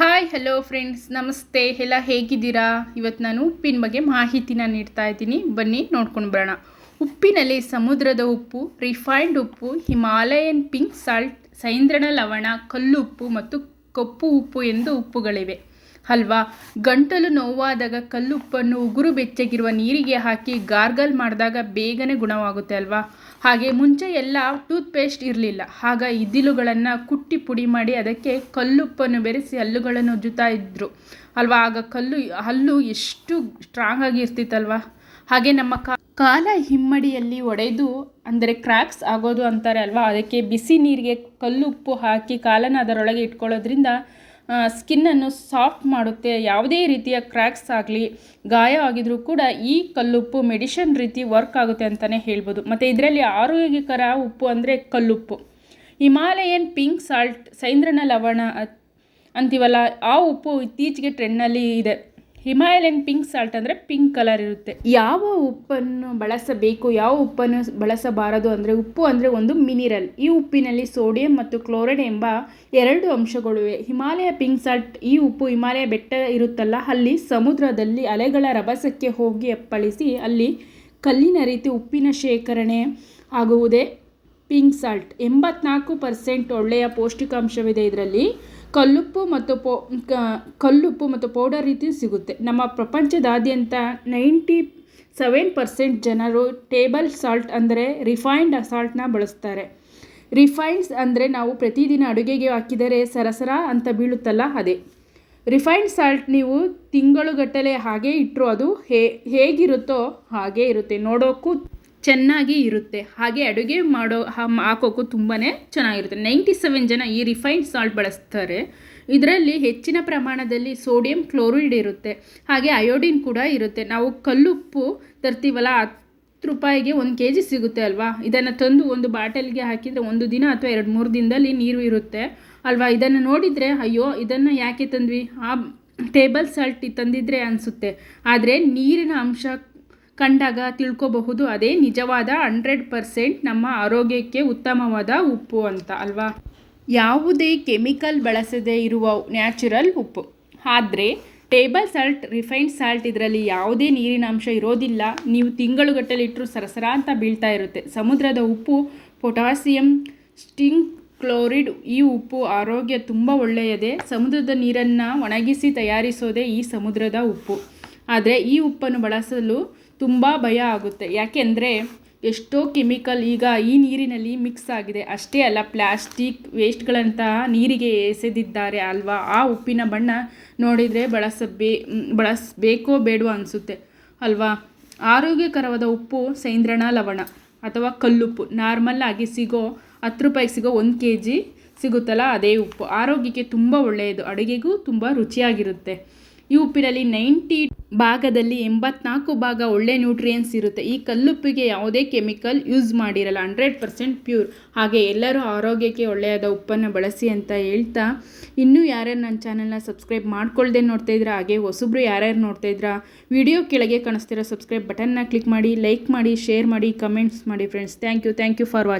Hi hello friends ನಮಸ್ತೆ ಎಲ್ಲ ಹೇಗಿದ್ದೀರಾ? ಇವತ್ತು ನಾನು ಉಪ್ಪಿನ ಬಗ್ಗೆ ಮಾಹಿತಿನ ನೀಡ್ತಾ ಇದ್ದೀನಿ. ಬನ್ನಿ, ನೋಡ್ಕೊಂಡು ಬರೋಣ. ಉಪ್ಪಿನಲ್ಲಿ ಸಮುದ್ರದ ಉಪ್ಪು ರಿಫೈನ್ಡ್ ಉಪ್ಪು, ಹಿಮಾಲಯನ್ ಪಿಂಕ್ ಸಾಲ್ಟ್ ಸೈಂದ್ರಣ ಲವಣ ಕಲ್ಲುಪ್ಪು ಮತ್ತು ಕಪ್ಪು ಉಪ್ಪು ಎಂದು ಉಪ್ಪುಗಳಿವೆ. ಅಲ್ವಾ? ಗಂಟಲು ನೋವಾದಾಗ ಕಲ್ಲುಪ್ಪನ್ನು ಉಗುರು ಬೆಚ್ಚಗಿರುವ ನೀರಿಗೆ ಹಾಕಿ ಗಾರ್ಗಲ್ ಮಾಡಿದಾಗ ಬೇಗನೆ ಗುಣವಾಗುತ್ತೆ ಅಲ್ವಾ? ಹಾಗೆ ಮುಂಚೆ ಎಲ್ಲ ಟೂತ್ ಪೇಸ್ಟ್ ಇರಲಿಲ್ಲ. ಆಗ ಇದ್ದಿಲುಗಳನ್ನು ಕುಟ್ಟಿ ಪುಡಿ ಮಾಡಿ ಅದಕ್ಕೆ ಕಲ್ಲುಪ್ಪನ್ನು ಬೆರೆಸಿ ಹಲ್ಲುಗಳನ್ನು ಉಜ್ಜುತ್ತಾ ಇದ್ದರು ಅಲ್ವಾ? ಆಗ ಕಲ್ಲು, ಹಲ್ಲು ಎಷ್ಟು ಸ್ಟ್ರಾಂಗ್ ಆಗಿ ಇರ್ತಿತ್ತಲ್ವಾ? ಹಾಗೆ ನಮ್ಮ ಕಾಲ ಹಿಮ್ಮಡಿಯಲ್ಲಿ ಒಡೆದು, ಅಂದರೆ ಕ್ರ್ಯಾಕ್ಸ್ ಆಗೋದು ಅಂತಾರೆ ಅಲ್ವಾ? ಅದಕ್ಕೆ ಬಿಸಿ ನೀರಿಗೆ ಕಲ್ಲುಪ್ಪು ಹಾಕಿ ಕಾಲನ ಅದರೊಳಗೆ ಇಟ್ಕೊಳ್ಳೋದ್ರಿಂದ ಸ್ಕಿನ್ನನ್ನು ಸಾಫ್ಟ್ ಮಾಡುತ್ತೆ. ಯಾವುದೇ ರೀತಿಯ ಕ್ರ್ಯಾಕ್ಸ್ ಆಗಲಿ, ಗಾಯ ಆಗಿದ್ರೂ ಕೂಡ ಈ ಕಲ್ಲುಪ್ಪು ಮೆಡಿಷನ್ ರೀತಿ ವರ್ಕ್ ಆಗುತ್ತೆ ಅಂತಲೇ ಹೇಳ್ಬೋದು. ಮತ್ತು ಇದರಲ್ಲಿ ಆರೋಗ್ಯಕರ ಉಪ್ಪು ಅಂದರೆ ಕಲ್ಲುಪ್ಪು. ಹಿಮಾಲಯನ್ ಪಿಂಕ್ ಸಾಲ್ಟ್ ಸೈಂದ್ರನ ಲವಣ ಅಂತೀವಲ್ಲ, ಆ ಉಪ್ಪು ಇತ್ತೀಚೆಗೆ ಟ್ರೆಂಡ್ನಲ್ಲಿ ಇದೆ. ಹಿಮಾಲಯನ್ ಪಿಂಕ್ ಸಾಲ್ಟ್ ಅಂದರೆ ಪಿಂಕ್ ಕಲರ್ ಇರುತ್ತೆ. ಯಾವ ಉಪ್ಪನ್ನು ಬಳಸಬೇಕು, ಯಾವ ಉಪ್ಪನ್ನು ಬಳಸಬಾರದು ಅಂದರೆ ಉಪ್ಪು ಅಂದರೆ ಒಂದು ಮಿನಿರಲ್ ಈ ಉಪ್ಪಿನಲ್ಲಿ ಸೋಡಿಯಂ ಮತ್ತು ಕ್ಲೋರೈಡ್ ಎಂಬ ಎರಡು ಅಂಶಗಳಿವೆ ಹಿಮಾಲಯ ಪಿಂಕ್ ಸಾಲ್ಟ್ ಈ ಉಪ್ಪು ಹಿಮಾಲಯ ಬೆಟ್ಟ ಇರುತ್ತಲ್ಲ, ಅಲ್ಲಿ ಸಮುದ್ರದಲ್ಲಿ ಅಲೆಗಳ ರಭಸಕ್ಕೆ ಹೋಗಿ ಅಪ್ಪಳಿಸಿ ಅಲ್ಲಿ ಕಲ್ಲಿನ ರೀತಿ ಉಪ್ಪಿನ ಶೇಖರಣೆ ಆಗುವುದೇ ಪಿಂಕ್ ಸಾಲ್ಟ್ ಎಂಬತ್ನಾಲ್ಕು ಪರ್ಸೆಂಟ್ ಒಳ್ಳೆಯ ಪೌಷ್ಟಿಕಾಂಶವಿದೆ ಇದರಲ್ಲಿ. ಕಲ್ಲುಪ್ಪು ಮತ್ತು ಪೋ ಕಲ್ಲುಪ್ಪು ಮತ್ತು ಪೌಡರ್ ರೀತಿ ಸಿಗುತ್ತೆ. ನಮ್ಮ ಪ್ರಪಂಚದಾದ್ಯಂತ ನೈಂಟಿ ಸೆವೆನ್ ಪರ್ಸೆಂಟ್ ಜನರು ಟೇಬಲ್ ಸಾಲ್ಟ್ ಅಂದರೆ ರಿಫೈನ್ಡ್ ಸಾಲ್ಟ್ನ ಬಳಸ್ತಾರೆ. ರಿಫೈನ್ಸ್ ಅಂದರೆ ನಾವು ಪ್ರತಿದಿನ ಅಡುಗೆಗೆ ಹಾಕಿದರೆ ಸರಸರ ಅಂತ ಬೀಳುತ್ತಲ್ಲ ಅದೇ. ರಿಫೈನ್ಡ್ ಸಾಲ್ಟ್ ನೀವು ತಿಂಗಳುಗಟ್ಟಲೆ ಹಾಗೆ ಇಟ್ಟರು ಅದು ಹೇ, ಹೇಗಿರುತ್ತೋ ಹಾಗೇ ಇರುತ್ತೆ. ನೋಡೋಕ್ಕೂ ಚೆನ್ನಾಗಿ ಇರುತ್ತೆ. ಹಾಗೆ ಅಡುಗೆ ಮಾಡೋ ಹಾಕೋಕ್ಕೂ ತುಂಬಾ ಚೆನ್ನಾಗಿರುತ್ತೆ. ನೈಂಟಿ ಸೆವೆನ್ ಜನ ಈ ರಿಫೈನ್ಡ್ ಸಾಲ್ಟ್ ಬಳಸ್ತಾರೆ. ಇದರಲ್ಲಿ ಹೆಚ್ಚಿನ ಪ್ರಮಾಣದಲ್ಲಿ ಸೋಡಿಯಂ ಕ್ಲೋರೈಡ್ ಇರುತ್ತೆ. ಹಾಗೆ ಅಯೋಡಿನ್ ಕೂಡ ಇರುತ್ತೆ. ನಾವು ಕಲ್ಲುಪ್ಪು ತರ್ತೀವಲ್ಲ, ಹತ್ತು ರೂಪಾಯಿಗೆ ಒಂದು ಕೆ ಜಿ ಸಿಗುತ್ತೆ ಅಲ್ವಾ? ಇದನ್ನು ತಂದು ಒಂದು ಬಾಟಲ್ಗೆ ಹಾಕಿದರೆ ಒಂದು ದಿನ ಅಥವಾ ಎರಡು ಮೂರು ದಿನದಲ್ಲಿ ನೀರು ಇರುತ್ತೆ. ಅಲ್ವಾ? ಇದನ್ನು ನೋಡಿದರೆ, ಅಯ್ಯೋ, ಇದನ್ನು ಯಾಕೆ ತಂದ್ವಿ? ಆ ಟೇಬಲ್ ಸಾಲ್ಟ್ ತಂದಿದ್ರೆ ಅನಿಸುತ್ತೆ. ಆದರೆ ನೀರಿನ ಅಂಶ ಕಂಡಾಗ ತಿಳ್ಕೋಬಹುದು, ಅದೇ ನಿಜವಾದ ಹಂಡ್ರೆಡ್ ಪರ್ಸೆಂಟ್ ನಮ್ಮ ಆರೋಗ್ಯಕ್ಕೆ ಉತ್ತಮವಾದ ಉಪ್ಪು ಅಂತ ಅಲ್ವಾ? ಯಾವುದೇ ಕೆಮಿಕಲ್ ಬಳಸದೇ ಇರುವ ನ್ಯಾಚುರಲ್ ಉಪ್ಪು. ಆದರೆ ಟೇಬಲ್ ಸಾಲ್ಟ್, ರಿಫೈನ್ಡ್ ಸಾಲ್ಟ್ ಇದರಲ್ಲಿ ಯಾವುದೇ ನೀರಿನ ಅಂಶ ಇರೋದಿಲ್ಲ. ನೀವು ತಿಂಗಳುಗಟ್ಟಲೆ ಇಟ್ಟರು ಸರಸರ ಅಂತ ಬೀಳ್ತಾ ಇರುತ್ತೆ. ಸಮುದ್ರದ ಉಪ್ಪು, ಪೊಟ್ಯಾಸಿಯಂ ಸ್ಟಿಂಗ್ ಕ್ಲೋರಿಡ್, ಈ ಉಪ್ಪು ಆರೋಗ್ಯ ತುಂಬ ಒಳ್ಳೆಯದೇ. ಸಮುದ್ರದ ನೀರನ್ನು ಒಣಗಿಸಿ ತಯಾರಿಸೋದೇ ಈ ಸಮುದ್ರದ ಉಪ್ಪು. ಆದರೆ ಈ ಉಪ್ಪನ್ನು ಬಳಸಲು ತುಂಬ ಭಯ ಆಗುತ್ತೆ. ಯಾಕೆಂದರೆ ಎಷ್ಟೋ ಕೆಮಿಕಲ್ ಈಗ ಈ ನೀರಿನಲ್ಲಿ ಮಿಕ್ಸ್ ಆಗಿದೆ. ಅಷ್ಟೇ ಅಲ್ಲ ಪ್ಲ್ಯಾಸ್ಟಿಕ್ ವೇಸ್ಟ್ಗಳಂತಹ ನೀರಿಗೆ ಎಸೆದಿದ್ದಾರೆ ಅಲ್ವಾ? ಆ ಉಪ್ಪಿನ ಬಣ್ಣ ನೋಡಿದರೆ ಬಳಸಬೇ, ಬಳಸಬೇಕೋ ಬೇಡವೋ ಅನಿಸುತ್ತೆ. ಅಲ್ವಾ? ಆರೋಗ್ಯಕರವಾದ ಉಪ್ಪು ಸೈಂದ್ರಣ ಲವಣ ಅಥವಾ ಕಲ್ಲುಪ್ಪು ನಾರ್ಮಲ್ ಆಗಿ ಸಿಗೋ, ಹತ್ತು ರೂಪಾಯಿಗೆ ಸಿಗೋ ಒಂದು ಕೆ ಜಿ ಸಿಗುತ್ತಲ್ಲ ಅದೇ ಉಪ್ಪು. ಆರೋಗ್ಯಕ್ಕೆ ತುಂಬ ಒಳ್ಳೆಯದು. ಅಡುಗೆಗೂ ತುಂಬ ರುಚಿಯಾಗಿರುತ್ತೆ. ಈ ಉಪ್ಪಿನಲ್ಲಿ ನೈಂಟಿ ಭಾಗದಲ್ಲಿ ಎಂಬತ್ನಾಲ್ಕು ಭಾಗ ಒಳ್ಳೆ ನ್ಯೂಟ್ರಿಯೆಂಟ್ಸ್ ಇರುತ್ತೆ. ಈ ಕಲ್ಲುಪ್ಪಿಗೆ ಯಾವುದೇ ಕೆಮಿಕಲ್ ಯೂಸ್ ಮಾಡಿರಲ್ಲ. Hundred percent pure. ಹಾಗೆ ಎಲ್ಲರೂ ಆರೋಗ್ಯಕ್ಕೆ ಒಳ್ಳೆಯದ ಉಪ್ಪನ್ನು ಬಳಸಿ ಅಂತ ಹೇಳ್ತಾ ಇನ್ನೂ ಯಾರ್ಯಾರು ನನ್ನ ಚಾನಲ್ನ ಸಬ್ಸ್ಕ್ರೈಬ್ ಮಾಡ್ಕೊಳ್ಳದೆ ನೋಡ್ತಾ ಇದ್ರೆ ಹಾಗೆ ಹೊಸಬ್ರು ಯಾರ್ಯಾರು ನೋಡ್ತಾ ವಿಡಿಯೋ ಕೆಳಗೆ ಕಾಣಿಸ್ತಿರೋ ಸಬ್ಸ್ಕ್ರೈಬ್ ಬಟನ್ನ ಕ್ಲಿಕ್ ಮಾಡಿ, ಲೈಕ್ ಮಾಡಿ, ಶೇರ್ ಮಾಡಿ, ಕಮೆಂಟ್ಸ್ ಮಾಡಿ friends. Thank you thank you for watching